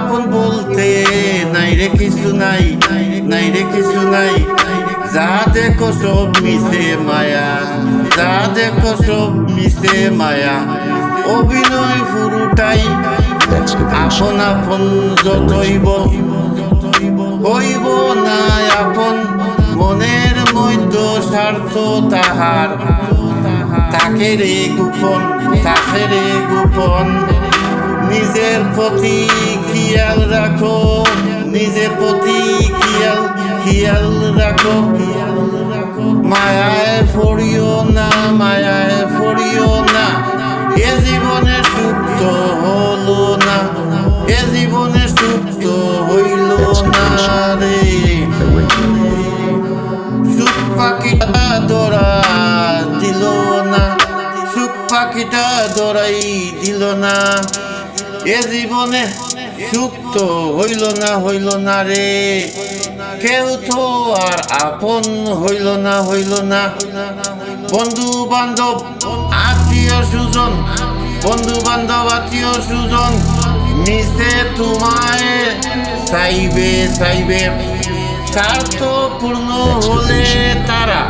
আপন বলতে নাই রে কিছু নাই নাই রে কিছু নাই। যা দেখো সব মিশে মায়া যা দেখো সব মিশে মায়া অভিনয় ফুরুটাই আপন আপন যতইব হইব না আপন মনের মধ্য স্বার্থ তাহার। তাকে রে গোপন তাকে রে গোপন নিজের প্রতি খেয়াল রাখো। নিজের প্রতি খেয়াল খেয়াল রাখো। মায়ায় ফড়িও না, মায়ায় ফড়িও না। এ জীবনে সুপ্ত হলো না। এ জীবনে সুপ্ত হইল না রে। পাখিটা দিল না। সুখ পাখিটা দৌড়াই দিল না। এ জীবনে সুখ তো হইল না হইল না রে। কেউ তো আর আপন হইল না হইল না। বন্ধু বান্ধব আত্মীয় সুজন বন্ধু বান্ধব আত্মীয় সুজন মিশে তোমায় চাইবে চাইবে। স্বার্থ পূর্ণ হলে তারা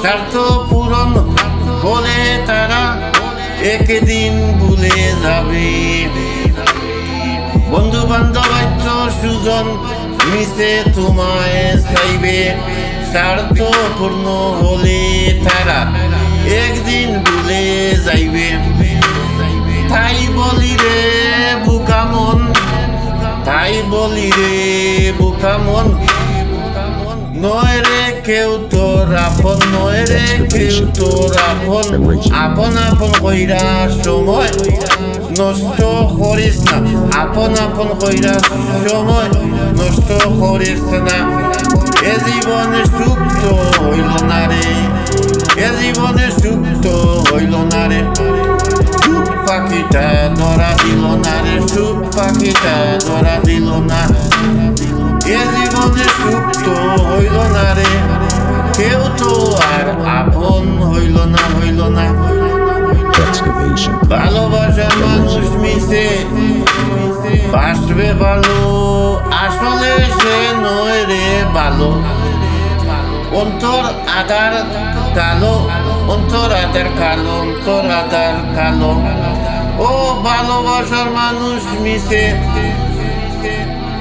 স্বার্থ পূরণ হলে তারা একদিন ভুলে যাবে। বন্ধু বান্ধব সুজন মিশে তোমায় চাইবে। স্বার্থ পূর্ণ হলে তারা একদিন ভুলে যাইবে। তাই বলি রে বুকামন তাই বলি রে বুকামন নয় রে কেউ তোর আপন নয় রে কেউ তোর আপন আপন আপন কইরা সময় নষ্ট করিস না আপন আপন কইরা সময় নষ্ট করিস না এ জীবনে সুখ তো হইল না রে এ জীবনে সুখ তো হইল না রে সুখ পাখিটা ধরা দিল না রে সুখ পাখিটা ধরা দিল না এ জীবনে সুখ তো হইল না রে। কেউ তো আর আপন হইল না হইল না. ভালোবাসার মানুষ মিশে বাসবে ভালো। আসলে সে নয় রে ভালো। অন্তর আধার কালো অন্তর আধার কালো অন্তর আধার কালো। ও ভালোবাসার মানুষ মিশে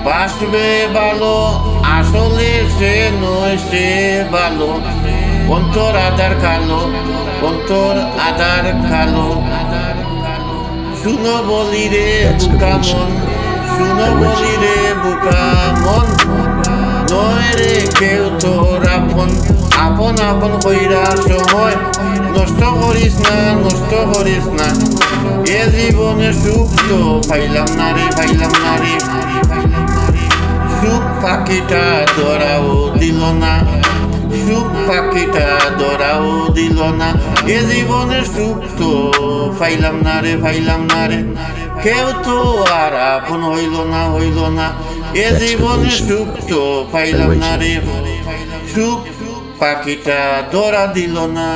বাসবে ভালো। আসলে সে নয় সে ভালো অন্তর আধার কালো অন্তর আধার কালো শুনো বলি রে বুকামন শুনো বলি রে বুকামন নয় রে কেউ তোর আপন আপন আপন কইরা সময় নষ্ট করিস না নষ্ট করিস না এ জীবনে সুখ তো পাইলাম না রে পাইলাম না রে পাখিটা ধরাও দিল না। সুখ পাখিটা ধরাও দিল না। এ জীবনে সুখ তো পাইলাম না রে, পাইলাম না রে। কেউ তো আর আপন হইল না হইল না। এ জীবনে সুখ তো পাইলাম না রে। সুখ পাখিটা ধরা দিল না।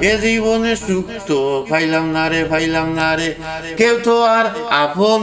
এ জীবনে সুখ তো পাইলাম না রে, পাইলাম না রে। কেউ তো আর আপন